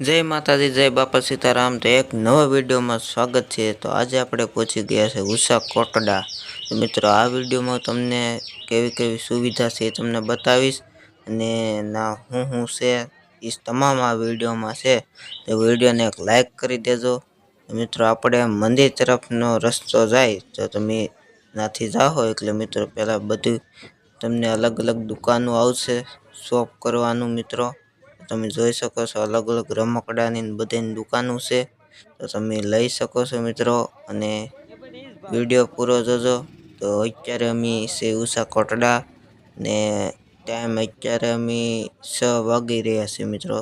જય માતાજી, જય બાપા સીતારામ. તો એક નવા વિડીયોમાં સ્વાગત છે. તો આજે આપણે પહોંચી ગયા છે ઉષા કોટડા. મિત્રો, આ વિડીયોમાં તમને કેવી કેવી સુવિધા છે એ તમને બતાવીશ. અને ના, હું હું છે એ તમામ આ વિડીયોમાં છે. તો વિડીયોને એક લાઈક કરી દેજો. મિત્રો, આપણે મંદિર તરફનો રસ્તો જાય. તો તમે નાથી જાઓ, એટલે મિત્રો, પહેલાં બધું તમને અલગ અલગ દુકાનો આવશે. શોપ કરવાનું, મિત્રો. તમે જોઈ શકો છો અલગ અલગ રમકડાની બધાની દુકાનો છે. તો તમે લઈ શકો છો મિત્રો અને વીડિયો પૂરો જોજો. તો અત્યારે અમે છે ઉષા કોટડા ને ટાઈમ અત્યારે અમે છ વાગી રહ્યા છે મિત્રો.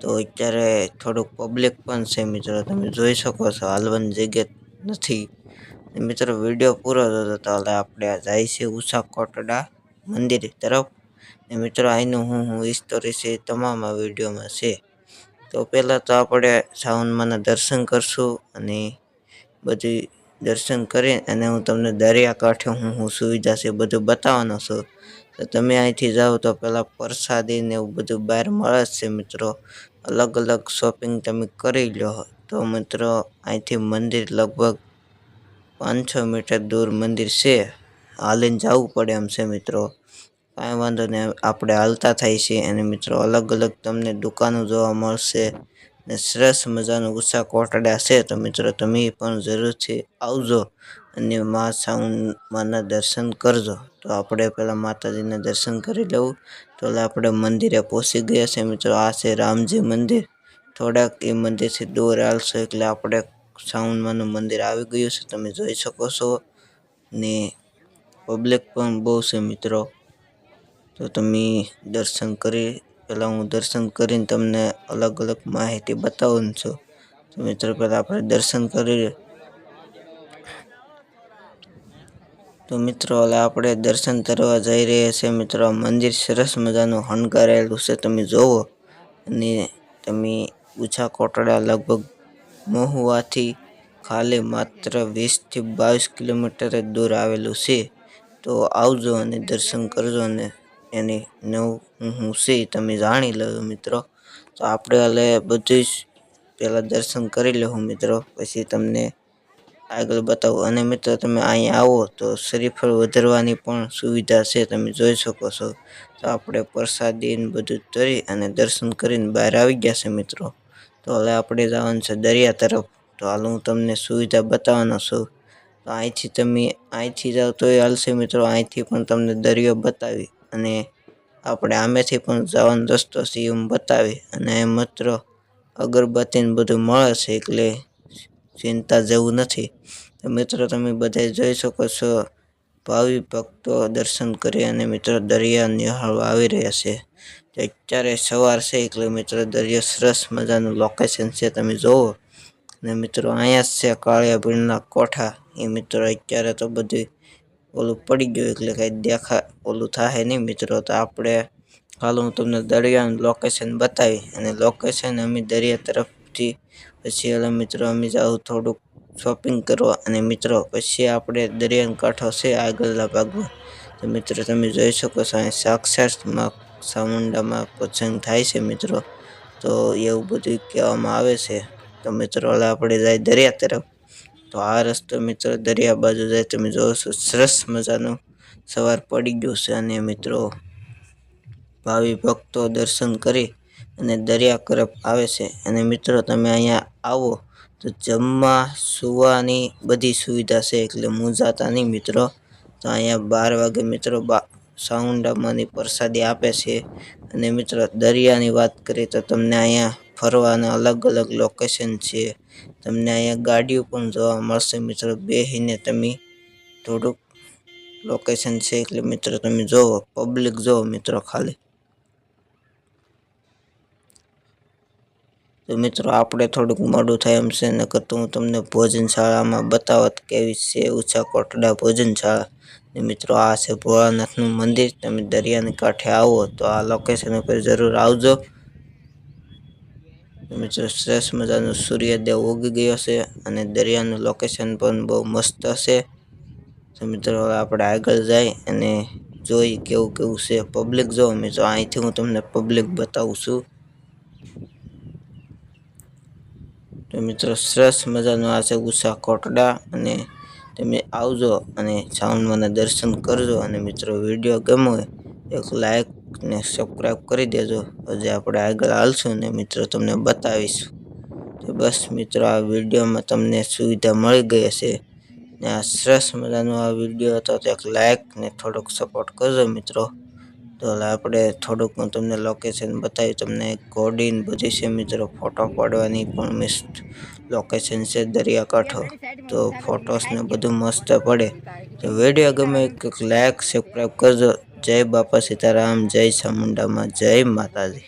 તો અત્યારે થોડુંક પબ્લિક પણ છે મિત્રો. તમે જોઈ શકો છો હાલવાની જગ્યા નથી. મિત્રો વીડિયો પૂરો જોજો તો આપણે જાય છે ઉષા કોટડા મંદિર તરફ. ને મિત્રો અહીંનું હું હું હિસ્ટોરી છે તમામ આ વિડીયોમાં છે. તો પહેલાં તો આપણે સાવનમાંના દર્શન કરશું અને બધી દર્શન કરી અને હું તમને દરિયાકાંઠે હું હું સુવિધા છે બધું બતાવવાનો છું. તો તમે અહીંથી જાઓ તો પહેલાં પ્રસાદી ને એવું બધું બહાર મળે છે મિત્રો. અલગ અલગ શોપિંગ તમે કરી લો. તો મિત્રો, અહીંથી મંદિર લગભગ પાંચસો મીટર દૂર મંદિર છે. હાલીને જવું પડે એમ છે મિત્રો. કાંઈ વાંધો નહીં આપણે હાલતા થાય છે અને મિત્રો, અલગ અલગ તમને દુકાનો જોવા મળશે ને સરસ મજાનું ગુસ્સા કોટડા છે. તો મિત્રો, તમે પણ જરૂરથી આવજો અને મા સાઉન્ડમાંના દર્શન કરજો. તો આપણે પહેલાં માતાજીના દર્શન કરી લેવું તો આપણે મંદિરે પહોંચી ગયા છે મિત્રો. આ છે રામજી મંદિર. થોડાક એ મંદિરથી દૂર આવશો એટલે આપણે સાઉન્ડમાંનું મંદિર આવી ગયું છે. તમે જોઈ શકો છો. ને પબ્લિક પણ બહુ છે મિત્રો. તો તમે દર્શન કરી, પહેલાં હું દર્શન કરીને તમને અલગ અલગ માહિતી બતાવું છું. તો મિત્રો, પહેલાં આપણે દર્શન કરી તો મિત્રો, હવે આપણે દર્શન કરવા જઈ રહ્યા છીએ. મિત્રો મંદિર સરસ મજાનું હણગારેલું છે. તમે જોવો. અને તમે ઊંચા કોટડા લગભગ મહુવાથી ખાલી માત્ર વીસથી બાવીસ કિલોમીટર જ દૂર આવેલું છે. તો આવજો અને દર્શન કરજો અને એની નવું હું છે, તમે જાણી લો મિત્રો. તો આપણે હાલે બધું જ પહેલાં દર્શન કરી લેવું મિત્રો, પછી તમને આગળ બતાવું. અને મિત્રો તમે અહીંયા આવો તો શરીફળ વધારવાની પણ સુવિધા છે, તમે જોઈ શકો છો. તો આપણે પ્રસાદીને બધું તરી અને દર્શન કરીને બહાર આવી ગયા છે મિત્રો. તો હવે આપણે જવાનું છે દરિયા તરફ. તો હાલ હું તમને સુવિધા બતાવવાનો છું. તો અહીંથી તમે અહીંથી જાઓ તો એ હાલશે મિત્રો, અહીંથી પણ તમને દરિયો બતાવી. અને આપણે આમેથી પણ જવાનો રસ્તો એ બતાવી. અને માત્ર અગરબત્તીને બધું મળે છે એટલે ચિંતા જેવું નથી. મિત્રો, તમે બધા જોઈ શકો છો, ભાવિ ભક્તો દર્શન કરી અને મિત્રો દરિયા નિહાળવા આવી રહ્યા છે. અત્યારે સવાર છે એટલે મિત્રો દરિયા સરસ મજાનું લોકેશન છે, તમે જુઓ અને મિત્રો, અહીંયા જ છે કાળિયા ભીડના કોઠા. એ મિત્રો, અત્યારે તો બધી ઓલું પડી ગયું એટલે કંઈ દેખા, ઓલું થાય નહીં મિત્રો. તો આપણે હાલ હું તમને દરિયાનું લોકેશન બતાવી અને લોકેશન અમે દરિયા તરફથી પછી હાલ મિત્રો અમે જાઉં થોડુંક શોપિંગ કરવા અને મિત્રો પછી આપણે દરિયાનો કાંઠો છે આગળના ભાગમાં. તો મિત્રો તમે જોઈ શકો છો અહીં સાક્ષાતમાં ચામુંડામાં પ્રસંગ થાય છે મિત્રો. તો એવું બધું કહેવામાં આવે છે. તો મિત્રો આપણે જાય દરિયા તરફ. તો આ રસ્તો મિત્રો દરિયા બાજુ જાય તમે જોવો છો, સરસ મજાનું સવાર પડી ગયું છે અને મિત્રો ભાવિ ભક્તો દર્શન કરી અને દરિયા તરફ આવે છે. અને મિત્રો તમે અહીંયા આવો તો જમવા સુવાની બધી સુવિધા છે એટલે મૂંઝાતા નહીં મિત્રો. તો અહીંયા બાર વાગે મિત્રો બા સાઉન્ડામાંની પ્રસાદી આપે છે. અને મિત્રો દરિયાની વાત કરીએ તો તમને અહીંયા ફરવાના અલગ અલગ લોકેશન છે. તમને અહીંયા ગાડીઓ પણ જોવા મળશે મિત્રો. બેસીને તમે થોડુંક લોકેશન છે એટલે મિત્રો તમે જોવો પબ્લિક જોવો મિત્રો ખાલી. તો મિત્રો આપણે થોડુંક મોડું થાય એમ છે, નકર તો હું તમને ભોજનશાળામાં બતાવત કેવી છે ઊંચા કોટડા ભોજનશાળા. ને મિત્રો આ છે ભોળાનાથનું મંદિર. તમે દરિયાની કાંઠે આવો તો આ લોકેશન ઉપર જરૂર આવજો. મિત્રો સરસ મજાનો સૂર્યદેવ ઉગી ગયો છે અને દરિયાનું લોકેશન પણ બહુ મસ્ત હશે તો મિત્રો આપણે આગળ જાય અને જોઈ કેવું કેવું છે પબ્લિક જો મિત્રો, અહીંથી હું તમને પબ્લિક બતાવું છું. તો મિત્રો સરસ મજાનો આ છે ઉષા કોટડા અને તમે આવજો અને ચામુંડમાના દર્શન કરજો. અને મિત્રો, વીડિયો ગમ્યો હોય, એક લાઈક ને સબસ્ક્રાઈબ કરી દેજો. આજે આપણે આગળ હાલશું ને મિત્રો તમને બતાવીશું. તો બસ મિત્રો, આ વિડીયોમાં તમને સુવિધા મળી ગઈ હશે. ને આ સરસ મજાનો આ વીડિયો હતો, તો એક લાઇક ને થોડોક સપોર્ટ કરજો મિત્રો. તો આપણે થોડુંક હું તમને લોકેશન બતાવી તમને કોડીન બધી છે મિત્રો ફોટો પાડવાની પણ મસ્ત લોકેશન છે દરિયાકાંઠો. તો ફોટોસને બધું મસ્ત પડે. તો વીડિયો ગમે એક લાઇક સબસ્ક્રાઈબ કરજો. જય બાપા સીતારામ જય ચામુંડામાં જય માતાજી.